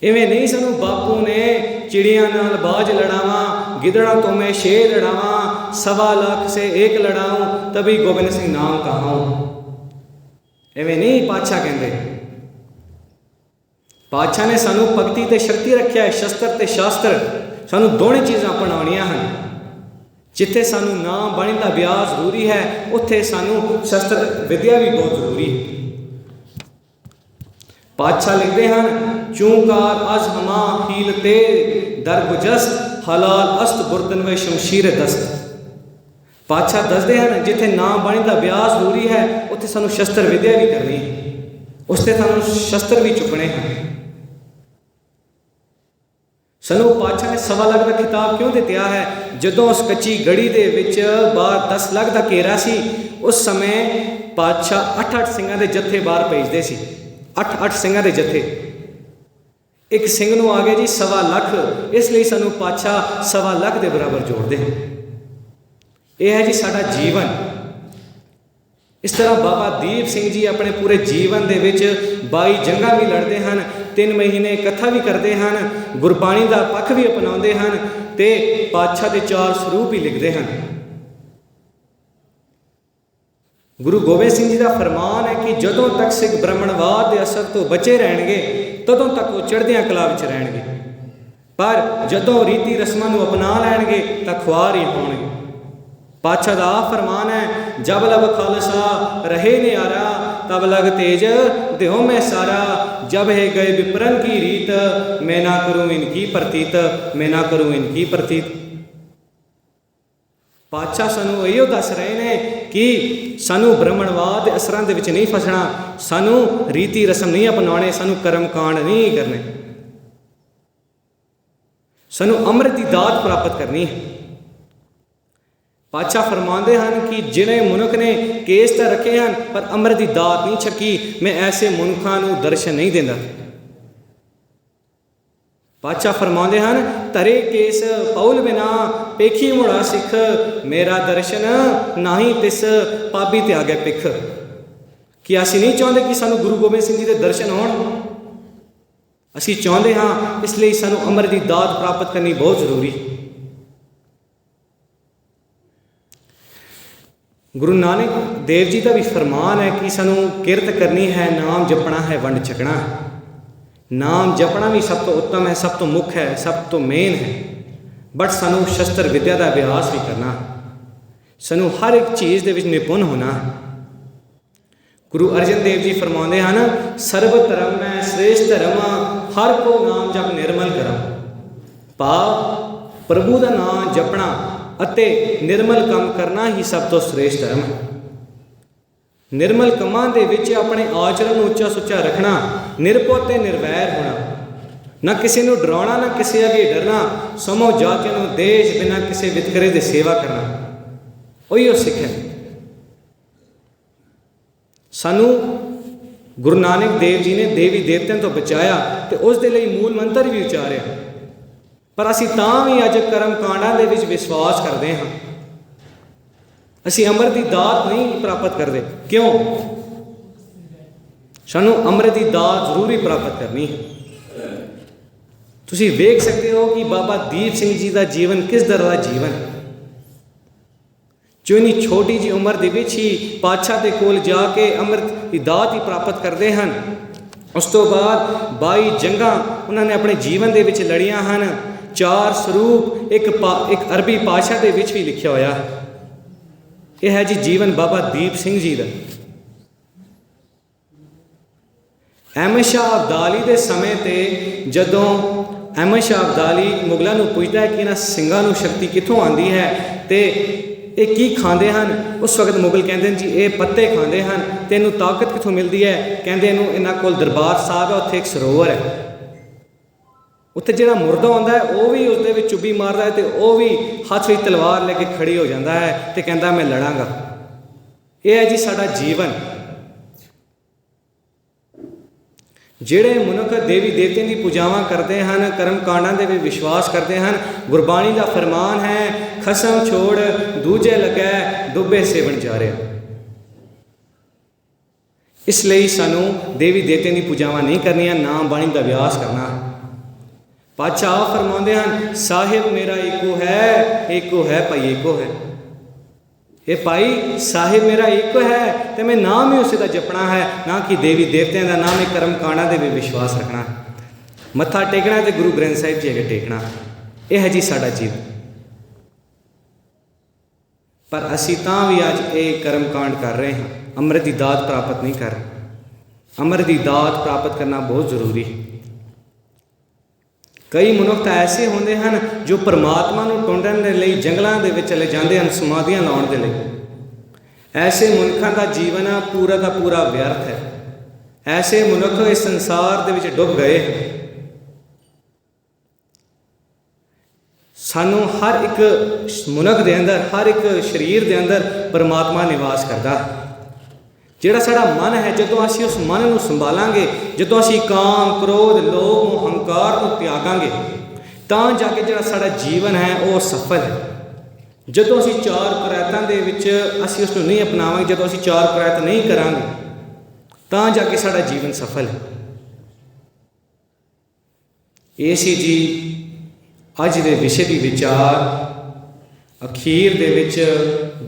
Speaker 1: ਇਵੇਂ ਨਹੀਂ ਸਾਨੂੰ ਬਾਪੂ ਨੇ ਚਿੜੀਆਂ ਨਾਲ ਬਾਜ ਲੜਾਵਾਂ, ਗਿਦੜਾ ਤੋਂ ਮੈਂ ਸ਼ੇਰ ਲੜਾਵਾਂ, ਸਵਾ ਲੱਖ ਸੇ ਇੱਕ ਲੜਾਉਂ, ਤਬੀ ਗੋਬਿੰਦ ਸਿੰਘ ਨਾਮ ਕਹਾਉਂ। ਐਵੇਂ ਨਹੀਂ ਪਾਤਸ਼ਾਹ ਕਹਿੰਦੇ। ਪਾਤਸ਼ਾਹ ਨੇ ਸਾਨੂੰ ਭਗਤੀ ਤੇ ਸ਼ਕਤੀ ਰੱਖਿਆ ਹੈ, ਸ਼ਸਤਰ ਤੇ ਸ਼ਾਸਤਰ। ਸਾਨੂੰ ਦੋਵੇਂ ਚੀਜ਼ਾਂ ਅਪਣਾਉਣੀਆਂ ਹਨ। ਜਿੱਥੇ ਸਾਨੂੰ ਨਾਮ ਬਾਣੀ ਦਾ ਵਿਆਹ ਜ਼ਰੂਰੀ ਹੈ, ਉੱਥੇ ਸਾਨੂੰ ਸ਼ਸਤਰ, ਵਿਦਿਆ ਵੀ ਬਹੁਤ ਜ਼ਰੂਰੀ ਹੈ। ਪਾਤਸ਼ਾਹ ਲਿਖਦੇ ਹਨ, ਚੂੰਕਾਰ ਅਜ਼ ਹਮਾ ਹੀਲ ਤੇ ਦਰ ਹਲਾਲ ਅਸਤ ਬੁਰਦਨ ਵੇ ਸ਼ਮਸ਼ੀਰ ਦਸਤ। ਪਾਤਸ਼ਾਹ ਦੱਸਦੇ ਹਨ, ਜਿੱਥੇ ਨਾਮ ਬਾਣੀ ਦਾ ਅਭਿਆਸ ਜ਼ਰੂਰੀ ਹੈ, ਉੱਥੇ ਸਾਨੂੰ ਸ਼ਸਤਰ ਵਿਦਿਆ ਵੀ ਕਰਨੀ ਹੈ। ਉਸ ਤੇ ਸਾਨੂੰ ਸ਼ਸਤਰ ਵੀ ਚੁੱਕਣੇ ਹਨ। ਸਾਨੂੰ ਪਾਤਸ਼ਾਹ ਨੇ ਸਵਾ ਲੱਖ ਦਾ ਖਿਤਾਬ ਕਿਉਂ ਦਿੱਤਾ ਹੈ? ਜਦੋਂ ਉਸ ਕੱਚੀ ਗੜੀ ਦੇ ਵਿੱਚ ਬਾਹਰ 10 ਲੱਖ ਦਾ ਘੇਰਾ ਸੀ, ਉਸ ਸਮੇਂ ਪਾਤਸ਼ਾਹ 8-8 ਸਿੰਘਾਂ ਦੇ ਜੱਥੇ ਬਾਹਰ ਭੇਜਦੇ ਸੀ। 8-8 ਸਿੰਘਾਂ ਦੇ ਜੱਥੇ। ਇੱਕ ਸਿੰਘ ਨੂੰ ਆ ਗਿਆ ਜੀ ਸਵਾ ਲੱਖ। ਇਸ ਲਈ ਸਾਨੂੰ ਪਾਤਸ਼ਾਹ ਸਵਾ ਲੱਖ ਦੇ ਬਰਾਬਰ ਜੋੜਦੇ ਹਨ। ਇਹ ਹੈ ਜੀ ਸਾਡਾ ਜੀਵਨ। ਇਸ ਤਰ੍ਹਾਂ ਬਾਬਾ ਦੀਪ ਸਿੰਘ ਜੀ ਆਪਣੇ ਪੂਰੇ ਜੀਵਨ ਦੇ ਵਿੱਚ 22 ਜੰਗਾਂ ਵੀ ਲੜਦੇ ਹਨ 3 ਮਹੀਨੇ ਕਥਾ ਵੀ ਕਰਦੇ ਹਨ, ਗੁਰਬਾਣੀ ਦਾ ਪੱਖ ਵੀ ਅਪਣਾਉਂਦੇ ਹਨ ਤੇ ਪਾਤਸ਼ਾਹ ਦੇ ਚਾਰ ਸਰੂਪ ਵੀ ਲਿਖਦੇ ਹਨ। ਗੁਰੂ ਗੋਬਿੰਦ ਸਿੰਘ ਜੀ ਦਾ ਫਰਮਾਨ ਹੈ ਕਿ ਜਦੋਂ ਤੱਕ ਸਿੱਖ ਬ੍ਰਾਹਮਣਵਾਦ ਦੇ ਅਸਰ ਤੋਂ ਬਚੇ ਰਹਿਣਗੇ, ਤਦੋਂ ਤੱਕ ਉਹ ਚੜ੍ਹਦਿਆਂ ਕਲਾ ਵਿੱਚ ਰਹਿਣਗੇ। ਪਰ ਜਦੋਂ ਰੀਤੀ ਰਸਮਾਂ ਨੂੰ ਅਪਣਾ ਲੈਣਗੇ, ਤਾਂ ਖੁਆਰ ਹੀ ਹੋਣਗੇ। ਪਾਤਸ਼ਾਹ ਦਾ ਫਰਮਾਨ ਹੈ, ਜਬ ਲਬ ਖਾਲਸਾ ਰਹੇ ਨਿਆਰਾ, ਤਬ ਲਗ ਤੇਜ ਦਿਓ ਮੈਂ ਸਾਰਾ। ਜਬ ਹੈ ਗਏ ਵਿਪਰਨ ਕੀ ਰੀਤ, ਮੈਂ ਨਾ ਕਰੂੰ ਇਨਕੀ ਪ੍ਰਤੀਤ, ਮੈਂ ਨਾ ਕਰੂੰ ਇਨਕੀ ਪ੍ਰਤੀਤ। ਪਾਤਸ਼ਾਹ ਸਾਨੂੰ ਇਹੋ ਦੱਸ ਰਹੇ ਨੇ ਕਿ ਸਾਨੂੰ ਬ੍ਰਹਮਣਵਾਦ ਦੇ ਅਸਰਾਂ ਦੇ ਵਿੱਚ ਨਹੀਂ ਫਸਣਾ, ਸਾਨੂੰ ਰੀਤੀ ਰਸਮ ਨਹੀਂ ਅਪਣਾਉਣੇ, ਸਾਨੂੰ ਕਰਮ ਕਾਂਡ ਨਹੀਂ ਕਰਨੇ। ਸਾਨੂੰ ਅੰਮ੍ਰਿਤ ਦੀ ਦਾਤ ਪ੍ਰਾਪਤ ਕਰਨੀ ਹੈ। ਪਾਤਸ਼ਾਹ ਫਰਮਾਉਂਦੇ ਹਨ ਕਿ ਜਿਹੜੇ ਮਨੁੱਖ ਨੇ ਕੇਸ ਤਾਂ ਰੱਖੇ ਹਨ, ਪਰ ਅੰਮ੍ਰਿਤ ਦੀ ਦਾਤ ਨਹੀਂ ਛਕੀ, ਮੈਂ ਐਸੇ ਮਨੁੱਖਾਂ ਨੂੰ ਦਰਸ਼ਨ ਨਹੀਂ ਦਿੰਦਾ। ਪਾਤਸ਼ਾਹ ਫਰਮਾਉਂਦੇ ਹਨ ਤਰੇ ਕੇਸ ਪੌਲ ਬਿਨਾ, ਪੇਖੀ ਮੁੜਾ ਸਿੱਖ, ਮੇਰਾ ਦਰਸ਼ਨ ਨਹੀਂ ਤਿਸ, ਪਾਪੀ ਤੇ ਆ ਗਿਆ ਪਿਖ ਕਿ ਅਸੀਂ ਨਹੀਂ ਚਾਹੁੰਦੇ ਕਿ ਸਾਨੂੰ ਗੁਰੂ ਗੋਬਿੰਦ ਸਿੰਘ ਜੀ ਦੇ ਦਰਸ਼ਨ ਹੋਣ? ਅਸੀਂ ਚਾਹੁੰਦੇ ਹਾਂ, ਇਸ ਲਈ ਸਾਨੂੰ ਅੰਮ੍ਰਿਤ ਦੀ ਦਾਤ ਪ੍ਰਾਪਤ ਕਰਨੀ ਬਹੁਤ ਜ਼ਰੂਰੀ। ਹੈ ਗੁਰੂ ਨਾਨਕ ਦੇਵ ਜੀ ਦਾ ਵੀ ਫਰਮਾਨ ਹੈ ਕਿ ਸਾਨੂੰ ਕਿਰਤ ਕਰਨੀ ਹੈ, ਨਾਮ ਜਪਣਾ ਹੈ, ਵੰਡ ਛਕਣਾ ਨਾਮ ਜਪਣਾ ਵੀ ਸਭ ਤੋਂ ਉੱਤਮ ਹੈ, ਸਭ ਤੋਂ ਮੁੱਖ ਹੈ, ਸਭ ਤੋਂ ਮੇਨ ਹੈ। ਬਟ ਸਾਨੂੰ ਸ਼ਸਤਰ ਵਿਦਿਆ ਦਾ ਅਭਿਆਸ ਵੀ ਕਰਨਾ ਸਾਨੂੰ ਹਰ ਇੱਕ ਚੀਜ਼ ਦੇ ਵਿੱਚ ਨਿਪੁੰਨ ਹੋਣਾ ਗੁਰੂ ਅਰਜਨ ਦੇਵ ਜੀ ਫਰਮਾਉਂਦੇ ਹਨ, ਸਰਬ ਧਰਮ ਮੈਂ ਸ੍ਰੇਸ਼ਟ ਧਰਮ ਹਰ ਕੋ ਨਾਮ ਜਪ ਨਿਰਮਲ ਕਰਾਂ। ਭਾਵ ਪ੍ਰਭੂ ਦਾ ਨਾਮ ਜਪਣਾ ਅਤੇ ਨਿਰਮਲ ਕੰਮ ਕਰਨਾ ਹੀ ਸਭ ਤੋਂ ਸ੍ਰੇਸ਼ਟ ਧਰਮ ਹੈ। ਨਿਰਮਲ ਕੰਮਾਂ ਦੇ ਵਿੱਚ ਆਪਣੇ ਆਚਰਣ ਨੂੰ ਉੱਚਾ ਸੁੱਚਾ ਰੱਖਣਾ, ਨਿਰਭਉ ਤੇ ਨਿਰਵੈਰ ਹੋਣਾ, ਨਾ ਕਿਸੇ ਨੂੰ ਡਰਾਉਣਾ, ਨਾ ਕਿਸੇ ਅੱਗੇ ਡਰਨਾ ਸਮੋ ਜਾਤਿਆਂ ਨੂੰ ਦੇਸ਼ ਬਿਨਾ ਕਿਸੇ ਵਿਤਕਰੇ ਦੀ ਸੇਵਾ ਕਰਨਾ, ਉਹੀ ਉਹ ਸਿੱਖ ਹੈ। ਸਾਨੂੰ ਗੁਰੂ ਨਾਨਕ ਦੇਵ ਜੀ ਨੇ ਦੇਵੀ ਦੇਵਤਿਆਂ ਤੋਂ ਬਚਾਇਆ ਤੇ ਉਸ ਦੇ ਲਈ ਮੂਲ ਮੰਤਰ ਵੀ ਉਚਾਰਿਆ। ਪਰ ਅਸੀਂ ਤਾਂ ਵੀ ਅੱਜ ਕਰਮ ਕਾਂਡਾਂ ਦੇ ਵਿੱਚ ਵਿਸ਼ਵਾਸ ਕਰਦੇ ਹਾਂ। ਅਸੀਂ ਅੰਮ੍ਰਿਤ ਦੀ ਦਾਤ ਨਹੀਂ ਪ੍ਰਾਪਤ ਕਰਦੇ। ਕਿਉਂ? ਸਾਨੂੰ ਅੰਮ੍ਰਿਤ ਦੀ ਦਾਤ ਜ਼ਰੂਰੀ ਪ੍ਰਾਪਤ ਕਰਨੀ ਹੈ। ਤੁਸੀਂ ਵੇਖ ਸਕਦੇ ਹੋ ਕਿ ਬਾਬਾ ਦੀਪ ਸਿੰਘ ਜੀ ਦਾ ਜੀਵਨ ਕਿਸ ਤਰ੍ਹਾਂ ਦਾ ਜੀਵਨ ਹੈ। ਜੋ ਇਨੀ ਛੋਟੀ ਜੀ ਉਮਰ ਦੇ ਵਿੱਚ ਹੀ ਪਾਤਸ਼ਾਹ ਦੇ ਕੋਲ ਜਾ ਕੇ ਅੰਮ੍ਰਿਤ ਦੀ ਦਾਤ ਹੀ ਪ੍ਰਾਪਤ ਕਰਦੇ ਹਨ। ਉਸ ਤੋਂ ਬਾਅਦ 22 ਜੰਗਾਂ ਉਹਨਾਂ ਨੇ ਆਪਣੇ ਜੀਵਨ ਦੇ ਵਿੱਚ ਲੜੀਆਂ ਹਨ। ਚਾਰ ਸਰੂਪ ਇੱਕ ਪਾ- ਇੱਕ ਅਰਬੀ ਭਾਸ਼ਾ ਦੇ ਵਿੱਚ ਵੀ ਲਿਖਿਆ ਹੋਇਆ ਹੈ। ਇਹ ਹੈ ਜੀ ਜੀਵਨ ਬਾਬਾ ਦੀਪ ਸਿੰਘ ਜੀ ਦਾ। ਅਹਿਮਦ ਸ਼ਾਹ ਅਬਦਾਲੀ ਦੇ ਸਮੇਂ ਤੇ ਜਦੋਂ ਅਹਿਮਦ ਸ਼ਾਹ ਅਬਦਾਲੀ ਮੁਗਲਾਂ ਨੂੰ ਪੁੱਛਦਾ ਹੈ ਕਿ ਇਹਨਾਂ ਸਿੰਘਾਂ ਨੂੰ ਸ਼ਕਤੀ ਕਿੱਥੋਂ ਆਉਂਦੀ ਹੈ ਤੇ ਇਹ ਕੀ ਖਾਂਦੇ ਹਨ, ਉਸ ਵਕਤ ਮੁਗਲ ਕਹਿੰਦੇ ਨੇ ਜੀ, ਇਹ ਪੱਤੇ ਖਾਂਦੇ ਹਨ ਤੇ ਇਹਨੂੰ ਤਾਕਤ ਕਿੱਥੋਂ ਮਿਲਦੀ ਹੈ? ਕਹਿੰਦੇ ਇਹਨੂੰ ਇਹਨਾਂ ਕੋਲ ਦਰਬਾਰ ਸਾਹਿਬ ਹੈ ਉੱਥੇ ਇੱਕ ਸਰੋਵਰ ਹੈ। ਉੱਥੇ ਜਿਹੜਾ ਮੁਰਦਾ ਹੁੰਦਾ ਹੈ, ਉਹ ਵੀ ਉਸ ਦੇ ਵਿੱਚ ਚੁੱਭੀ ਮਾਰਦਾ ਹੈ ਤੇ ਉਹ ਵੀ ਹੱਥ ਵਿੱਚ ਤਲਵਾਰ ਲੈ ਕੇ ਖੜੀ ਹੋ ਜਾਂਦਾ ਹੈ ਤੇ ਕਹਿੰਦਾ, ਮੈਂ ਲੜਾਂਗਾ। ਇਹ ਹੈ ਜੀ ਸਾਡਾ ਜੀਵਨ। ਜਿਹੜੇ ਮਨੁੱਖ ਦੇਵੀ ਦੇਵਤਿਆਂ ਦੀ ਪੂਜਾਵਾਂ ਕਰਦੇ ਹਨ ਕਰਮ ਕਾਂਡਾਂ ਦੇ ਵਿੱਚ ਵਿਸ਼ਵਾਸ ਕਰਦੇ ਹਨ, ਗੁਰਬਾਣੀ ਦਾ ਫਰਮਾਨ ਹੈ, ਖਸਮ ਛੋੜ, ਦੂਜੇ ਲੱਗੈ ਡੁੱਬੇ ਸੇਵਨ ਜਾ ਰਿਹਾ ਇਸ ਲਈ ਸਾਨੂੰ ਦੇਵੀ ਦੇਵਤਿਆਂ ਦੀ ਪੂਜਾਵਾਂ ਨਹੀਂ ਕਰਨੀਆਂ ਨਾਮ ਬਾਣੀ ਦਾ ਅਭਿਆਸ ਕਰਨਾ। ਪਾਤਸ਼ਾਹ ਫਰਮਾਉਂਦੇ ਹਨ, ਸਾਹਿਬ, ਮੇਰਾ ਏਕੋ ਹੈ ਏਕੋ ਹੈ ਭਾਈ ਏਕੋ ਹੈ। ਇਹ ਭਾਈ, ਸਾਹਿਬ, ਮੇਰਾ ਇੱਕੋ ਹੈ, ਤੇ ਮੈਂ ਨਾਮ ਹੀ ਉਸੇ ਦਾ ਜਪਣਾ ਹੈ, ਨਾ ਕਿ ਦੇਵੀ ਦੇਵਤਿਆਂ ਦਾ ਨਾਮ ਹੈ ਕਰਮ ਕਾਂਡਾਂ ਦੇ ਵੀ ਵਿਸ਼ਵਾਸ ਰੱਖਣਾ ਹੈ। ਮੱਥਾ ਟੇਕਣਾ ਤੇ ਗੁਰੂ ਗ੍ਰੰਥ ਸਾਹਿਬ ਜੀ ਅੱਗੇ ਟੇਕਣਾ। ਇਹ ਹੈ ਜੀ ਸਾਡਾ ਜੀਵਨ। ਪਰ ਅਸੀਂ ਤਾਂ ਵੀ ਅੱਜ ਇਹ ਕਰਮ ਕਾਂਡ ਕਰ ਰਹੇ ਹਾਂ। ਅੰਮ੍ਰਿਤ ਦੀ ਦਾਤ ਪ੍ਰਾਪਤ ਨਹੀਂ ਕਰ ਰਹੇ। ਅੰਮ੍ਰਿਤ ਦੀ ਦਾਤ ਪ੍ਰਾਪਤ ਕਰਨਾ ਬਹੁਤ ਜ਼ਰੂਰੀ ਹੈ। ਕਈ ਮਨੁੱਖ ਐਸੇ ਹੁੰਦੇ ਹਨ ਜੋ ਪਰਮਾਤਮਾ ਨੂੰ ਟੁੰਡਣ ਦੇ ਲਈ ਜੰਗਲਾਂ ਦੇ ਵਿੱਚ ਚਲੇ ਜਾਂਦੇ ਹਨ, ਸਮਾਧੀਆਂ ਲਾਉਣ ਦੇ ਲਈ। ਐਸੇ ਮਨੁੱਖਾਂ ਦਾ ਜੀਵਨ ਆ, ਪੂਰਾ ਦਾ ਪੂਰਾ ਵਿਅਰਥ ਹੈ। ਐਸੇ ਮਨੁੱਖ ਇਸ ਸੰਸਾਰ ਦੇ ਵਿੱਚ ਡੁੱਬ ਗਏ ਹਨ। ਸਾਨੂੰ ਹਰ ਇੱਕ ਮਨੁੱਖ ਦੇ ਅੰਦਰ, ਹਰ ਇੱਕ ਸਰੀਰ ਦੇ ਅੰਦਰ ਪਰਮਾਤਮਾ ਨਿਵਾਸ ਕਰਦਾ ਹੈ। ਜਿਹੜਾ ਸਾਡਾ ਮਨ ਹੈ, ਜਦੋਂ ਅਸੀਂ ਉਸ ਮਨ ਨੂੰ ਸੰਭਾਲਾਂਗੇ, ਜਦੋਂ ਅਸੀਂ ਕਾਮ, ਕ੍ਰੋਧ, ਲੋਭ ਹੰਕਾਰ ਨੂੰ ਤਿਆਗਾਂਗੇ, ਤਾਂ ਜਾ ਕੇ ਜਿਹੜਾ ਸਾਡਾ ਜੀਵਨ ਹੈ, ਉਹ ਸਫਲ ਹੈ। ਜਦੋਂ ਅਸੀਂ ਚਾਰ ਕੁਰੈਤਾਂ ਦੇ ਵਿੱਚ ਅਸੀਂ ਉਸ ਨੂੰ ਨਹੀਂ ਅਪਣਾਵਾਂਗੇ, ਜਦੋਂ ਅਸੀਂ ਚਾਰ ਕੁਰੈਤ ਨਹੀਂ ਕਰਾਂਗੇ, ਤਾਂ ਜਾ ਕੇ ਸਾਡਾ ਜੀਵਨ ਸਫਲ ਹੈ। ਇਹ ਸੀ ਜੀ ਅੱਜ ਦੇ ਵਿਸ਼ੇ ਦੀ ਵਿਚਾਰ। ਅਖੀਰ ਦੇ ਵਿੱਚ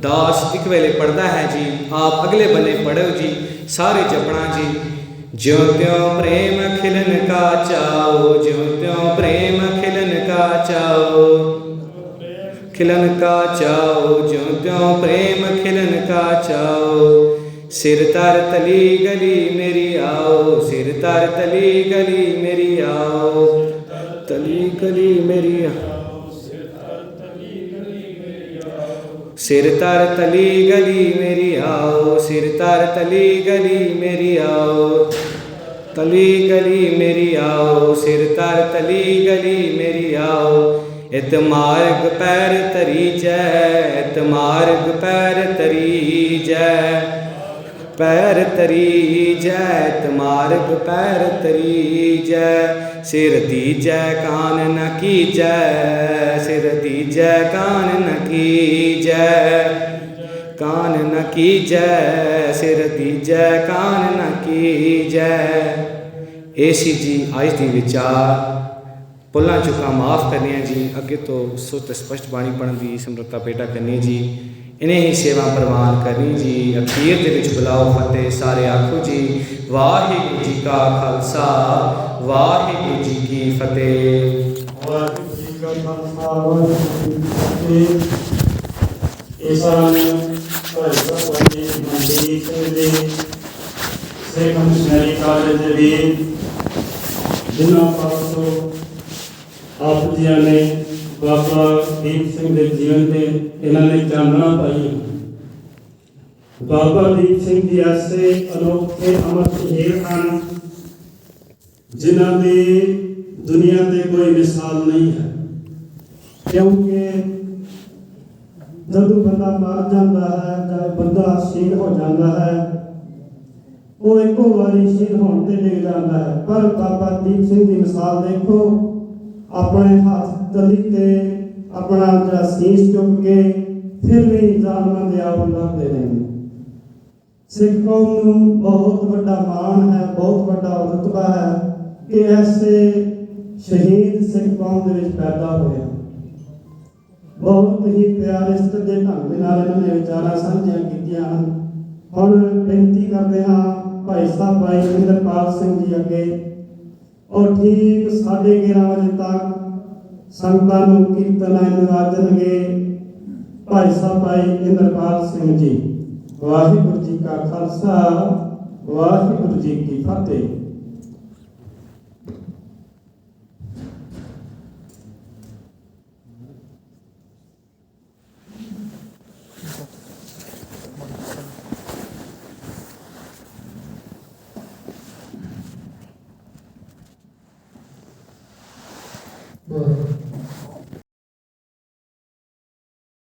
Speaker 1: ਦਾਸ ਇੱਕ ਵੇਲੇ ਪੜਦਾ ਹੈ ਜੀ, ਆਪ ਅਗਲੇ ਬੰਨੇ ਪੜੋ ਜੀ, ਸਾਰੇ ਜਪਣਾ ਜੀ। ਜਿਉ ਤਿਉ ਪ੍ਰੇਮ ਖਿਲਨ ਕਾ ਚਾਓ ਜਿਉ ਤਿਉ ਪ੍ਰੇਮ ਖਿਲਨ ਕਾ ਚਾਓ ਖਿਲਨ ਕਾ ਚਾਓ ਜਿਉ ਤਿਉ ਪ੍ਰੇਮ ਖਿਲਨ ਕਾ ਚਾਓ ਸਿਰ ਤਰ ਤਲੀ ਗਲੀ ਮੇਰੀ ਆਓ, ਸਿਰ ਤਰ ਤਲੀ ਗਲੀ ਮੇਰੀ ਆਓ। ਤਲੀ ਗਲੀ ਮੇਰੀ ਆਓ ਸਿਰ ਤਰ ਤਲੀ ਗਲੀ ਮੇਰੀ ਆਓ ਸਿਰ ਤਰ ਤਲੀ ਗਲੀ ਮੇਰੀ ਆਓ ਤਲੀ ਗਲੀ ਮੇਰੀ ਆਓ ਸਿਰ ਤਰ ਤਲੀ ਗਲੀ ਮੇਰੀ ਆਓ ਇਤ ਮਾਰਗ ਪੈਰ ਤਰੀ ਜੈ ਇਤ ਮਾਰਗ ਪੈਰ ਤਰੀ ਜੈ ਪੈਰ ਤਰੀ ਜੈ ਇਤ ਪੈਰ ਤਰੀ ਜੈ। ਸਿਰ ਦੀਜੈ ਕਾਨ ਨ ਕੀਜੈ, ਸਿਰ ਦੀਜੈ ਕਾਨ ਨ ਕੀਜੈ। ਕਾਨ ਨ ਕੀਜੈ, ਸਿਰ ਦੀਜੈ ਕਾਨ ਨ ਕੀਜੈ। ਏਸੀ ਜੀ ਅੱਜ ਦੀ ਵਿਚਾਰ। ਪੁੱਲਾਂ ਚੁੱਕਾਂ ਮਾਫ ਕਰਨੀਆਂ ਜੀ, ਅੱਗੇ ਤੋਂ ਸੁਤ ਸਪਸ਼ਟ ਬਾਣੀ ਪੜਨ ਦੀ ਸਮਰੱਥਾ ਪੇਟਾ ਕਰਨੀ ਜੀ। ਇਨੇ ਹੀ ਸੇਵਾ ਪ੍ਰਵਾਨ ਕਰਨੀ ਜੀ। ਅਖੀਰ ਦੇ ਵਿੱਚ ਬੁਲਾਓ ਫਤਿਹ। ਸਾਰੇ ਆਖੋ ਜੀ, ਵਾਹਿਗੁਰੂ ਜੀ ਕਾ ਖਾਲਸਾ, ਵਾਹਿਗੁਰੂ ਜੀ ਕੀ ਫਤਿਹ।
Speaker 2: ਵਾਹਿਗੁਰੂ ਜੀ ਕਾ ਖਾਲਸਾ, ਵਾਹਿਗੁਰੂ ਜੀ ਕੀ ਫਤਿਹ। ਇਸ ਭਾਈ ਸਾਹਿਬ ਜੀ ਮੰਡੀ ਦੇ ਸੇ ਕਮਿਸ਼ਨਰੀ ਕਾਲਜ ਦੇ ਵੀ ਜਿਨ੍ਹਾਂ ਪਾਸੋਂ ਆਪ ਜੀ ਨੇ ਬਾਬਾ ਦੀਪ ਸਿੰਘ ਦੇ ਜੀਵਨ ਤੇ ਇਹਨਾਂ ਨੇ ਚਾਨਣਾ ਪਾਈ। ਬਾਬਾ ਦੀਪ ਸਿੰਘ ਜੀ ਐਸੇ ਅਨੋਖੇ ਅਮਰ ਸ਼ਹੀਦ ਹਨ, ਜਿਨ੍ਹਾਂ ਦੀ ਦੁਨੀਆ ਤੇ ਕੋਈ ਮਿਸਾਲ ਨਹੀਂ ਹੈ। ਕਿਉਂਕਿ ਜਦੋਂ ਬੰਦਾ ਮਰ ਜਾਂਦਾ ਹੈ ਜਾਂ ਬੰਦਾ ਸ਼ਹੀਦ ਹੋ ਜਾਂਦਾ ਹੈ, ਉਹ ਇੱਕੋ ਵਾਰੀ ਸ਼ਹੀਦ ਹੋਣ ਤੇ ਡਿੱਗ ਜਾਂਦਾ ਹੈ। ਪਰ ਬਾਬਾ ਦੀਪ ਸਿੰਘ ਦੀ ਮਿਸਾਲ ਦੇਖੋ, ਆਪਣੇ ਹੱਥ ਤਲੀ ਤੇ ਆਪਣਾ ਜਿਹੜਾ ਸੀਸ ਚੁੱਕ ਕੇ ਫਿਰ ਵੀ ਜ਼ਾਲਮਾਂ ਦੇ ਆਪ ਲੜਦੇ ਨੇ। ਸਿੱਖ ਕੌਮ ਨੂੰ ਬਹੁਤ ਵੱਡਾ ਮਾਣ ਹੈ, ਬਹੁਤ ਵੱਡਾ ਰੁਤਬਾ ਹੈ ਕਿ ਐਸੇ ਸ਼ਹੀਦ ਸਿੱਖ ਕੌਮ ਦੇ ਵਿੱਚ ਪੈਦਾ ਹੋਇਆ। ਬਹੁਤ ਹੀ ਪਿਆਰੇ ਸਤਿ ਢੰਗ ਦੇ ਨਾਲ ਇਹਨਾਂ ਨੇ ਵਿਚਾਰਾਂ ਸਾਂਝੀਆਂ ਕੀਤੀਆਂ ਹਨ। ਹੁਣ ਬੇਨਤੀ ਕਰਦੇ ਹਾਂ ਭਾਈ ਸਾਹਿਬ, ਭਾਈ ਇੰਦਰਪਾਲ ਸਿੰਘ ਜੀ ਅੱਗੇ। ਔਰ ਠੀਕ 11:30 ਵਜੇ ਤੱਕ ਸੰਗਤਾਂ ਨੂੰ ਕੀਰਤਨ ਨਿਵਾਜਣਗੇ ਭਾਈ ਸਾਹਿਬ ਭਾਈ ਇੰਦਰਪਾਲ ਸਿੰਘ ਜੀ। ਵਾਹਿਗੁਰੂ ਜੀ ਕਾ ਖਾਲਸਾ, ਵਾਹਿਗੁਰੂ ਜੀ ਕੀ ਫਤਿਹ।